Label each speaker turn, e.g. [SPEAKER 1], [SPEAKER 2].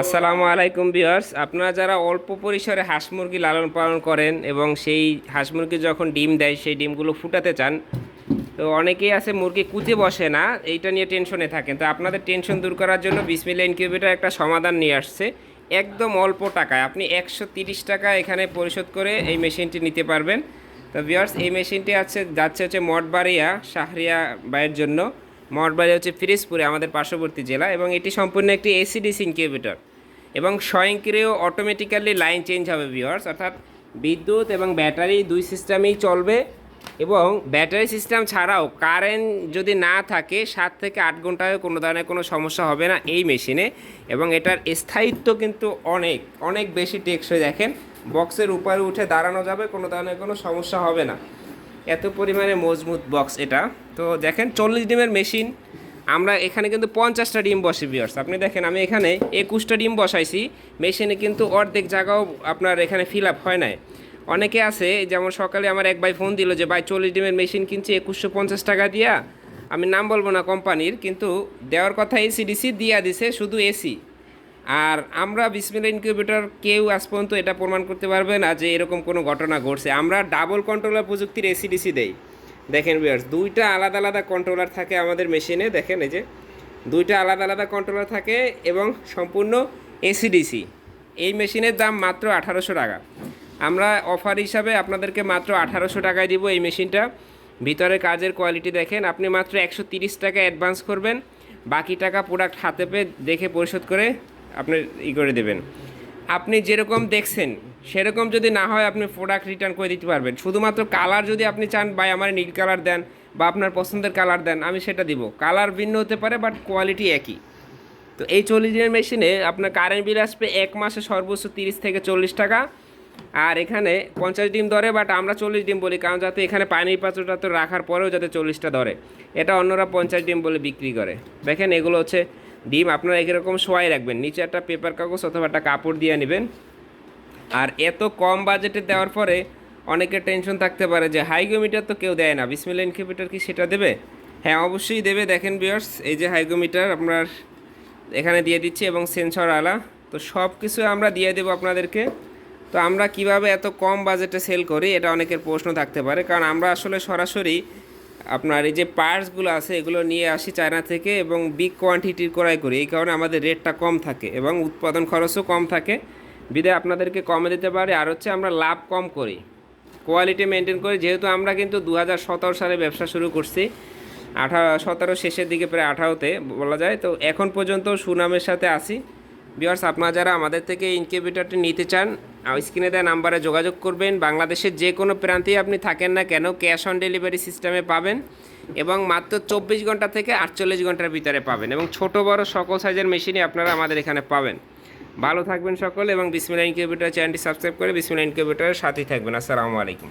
[SPEAKER 1] আসসালামু আলাইকুম বিয়ার্স আপনারা যারা অল্প পরিসরে হাঁস মুরগি লালন পালন করেন এবং সেই হাঁস মুরগি যখন ডিম দেয়, সেই ডিমগুলো ফুটাতে চান, তো অনেকেই আছে মুরগি কুচে বসে না, এইটা নিয়ে টেনশনে থাকেন। তো আপনাদের টেনশন দূর করার জন্য বিসমিল্লা ইনকিউবেটার একটা সমাধান নিয়ে আসছে। একদম অল্প টাকায়, আপনি একশো টাকা এখানে পরিশোধ করে এই মেশিনটি নিতে পারবেন। তো বিয়ার্স এই মেশিনটি আছে, যাচ্ছে হচ্ছে মঠবাড়িয়া, শাহরিয়া বাইয়ের জন্য। মঠবাড়ি হচ্ছে ফিরিজপুরে, আমাদের পার্শ্ববর্তী জেলা, এবং এটি সম্পূর্ণ একটি এসিডিসি ইনকিউবেটর এবং স্বয়ংক্রিয় অটোমেটিক্যালি লাইন চেঞ্জ হবে ভিওয়ার্স অর্থাৎ বিদ্যুৎ এবং ব্যাটারি দুই সিস্টেমেই চলবে, এবং ব্যাটারি সিস্টেম ছাড়াও কারেন্ট যদি না থাকে, সাত থেকে আট ঘন্টায় কোনো ধরনের কোনো সমস্যা হবে না এই মেশিনে এবং এটার স্থায়িত্ব কিন্তু অনেক অনেক বেশি টেকসই, দেখেন বক্সের উপরে উঠে দাঁড়ানো যাবে, কোনো ধরনের কোনো সমস্যা হবে না। এত পরিমাণে মজবুত বক্স এটা। তো দেখেন চল্লিশ ডিমের মেশিন আমরা এখানে কিন্তু পঞ্চাশটা ডিম বসে বিয়ার্স আপনি দেখেন, আমি এখানে একুশটা ডিম বসাইছি। মেশিনে কিন্তু অর্ধেক জায়গাও আপনার এখানে ফিল আপ হয় নাই। অনেকে আছে, যেমন সকালে আমার এক ভাই ফোন দিল যে, ভাই, চল্লিশ ডিমের মেশিন কিনছি, একুশশো পঞ্চাশ টাকা দিয়া। আমি নাম বলব না কোম্পানির কিন্তু দেওয়ার কথা এসি ডিসি দিয়া দিছে, শুধু এসি আর আমরা বিসমিল্লা ইনকিউবেটর কেউ আজ পর্যন্ত এটা প্রমাণ করতে পারবে না যে এরকম কোনো ঘটনা ঘটছে। আমরা ডাবল কন্ট্রোলার প্রযুক্তির এসিডিসি দেই। দেখেন বিয়ার্স দুইটা আলাদা আলাদা কন্ট্রোলার থাকে আমাদের মেশিনে দেখেন এই যে, দুইটা আলাদা আলাদা কন্ট্রোলার থাকে এবং সম্পূর্ণ এসিডিসি এই মেশিনের দাম মাত্র আঠারোশো টাকা। আমরা অফার হিসাবে আপনাদেরকে মাত্র আঠারোশো টাকায় দিব এই মেশিনটা ভিতরে কাজের কোয়ালিটি দেখেন, আপনি মাত্র একশো তিরিশ টাকা অ্যাডভান্স করবেন। বাকি টাকা প্রোডাক্ট হাতে পেয়ে দেখে পরিশোধ করে আপনি ই করে দেবেন। আপনি যেরকম দেখছেন, সেরকম যদি না হয় আপনি প্রোডাক্ট রিটার্ন করে দিতে পারবেন। শুধুমাত্র কালার যদি আপনি চান বা আমার নীল কালার দেন বা আপনার পছন্দের কালার দেন, আমি সেটা দিব। কালার ভিন্ন হতে পারে বাট কোয়ালিটি একই। তো এই চল্লিশ দিনের মেশিনে আপনার কারেন্ট বিল আসবে এক মাসে সর্বোচ্চ তিরিশ থেকে চল্লিশ টাকা। আর এখানে পঞ্চাশ ডিম ধরে বাট আমরা চল্লিশ ডিম বলি, কারণ যাতে এখানে পানির পাত্রটা তো রাখার পরেও যাতে চল্লিশটা ধরে। এটা অন্যরা পঞ্চাশ ডিম বলে বিক্রি করে। দেখেন, এগুলো হচ্ছে ডিম আপনারা এরকম শোয়াই রাখবেন। নিচে একটা পেপার কাগজ অথবা একটা কাপড় দিয়ে নেবেন। আর এত কম বাজেটে দেওয়ার পরে অনেকের টেনশন থাকতে পারে যে হাইগোমিটার তো কেউ দেয় না। বিসমিল্লা ইনকিউবেটার কি সেটা দেবে? হ্যাঁ অবশ্যই দেবে। দেখেন বিয়ার্স এই যে হাইগোমিটার আপনার এখানে দিয়ে দিচ্ছি এবং সেন্সর আলা। তো সব কিছু আমরা দিয়ে দেবো আপনাদেরকে। তো আমরা কীভাবে এত কম বাজেটে সেল করি, এটা অনেকের প্রশ্ন থাকতে পারে। কারণ আমরা আসলে সরাসরি আপনার এই যে পার্টসগুলো আছে, এগুলো নিয়ে আসি চায়না থেকে এবং বিগ কোয়ান্টিটির ক্রয় করি। এই কারণে আমাদের রেটটা কম থাকে এবং উৎপাদন খরচও কম থাকে। বিদায় আপনাদেরকে কমে দিতে পারে। আর হচ্ছে আমরা লাভ কম করি। কোয়ালিটি মেনটেন করি। যেহেতু আমরা কিন্তু দু হাজার সতেরো সালে ব্যবসা শুরু করছি। আঠারো সতেরো শেষের দিকে প্রায় আঠারোতে বলা যায়। তো এখন পর্যন্ত সুনামের সাথে আসি বিয়ার্স আপনারা যারা আমাদের থেকে ইনকিউবেটরটি নিতে চান স্ক্রিনে দেওয়া নাম্বারে যোগাযোগ করবেন। বাংলাদেশের যে কোনো প্রান্তেই আপনি থাকেন না কেন ক্যাশ অন ডেলিভারি সিস্টেমে পাবেন এবং মাত্র চব্বিশ ঘণ্টা থেকে আটচল্লিশ ঘণ্টার ভিতরে পাবেন এবং ছোট, বড় সকল সাইজের মেশিনই আপনারা আমাদের এখানে পাবেন। ভালো থাকবেন সকল এবং বিসমিল্লা ইনকিউবেটর চ্যানেলটি সাবস্ক্রাইব করে বিসমিল্লা ইনকিউবেটরের সাথেই থাকবেন। আসসালামু আলাইকুম।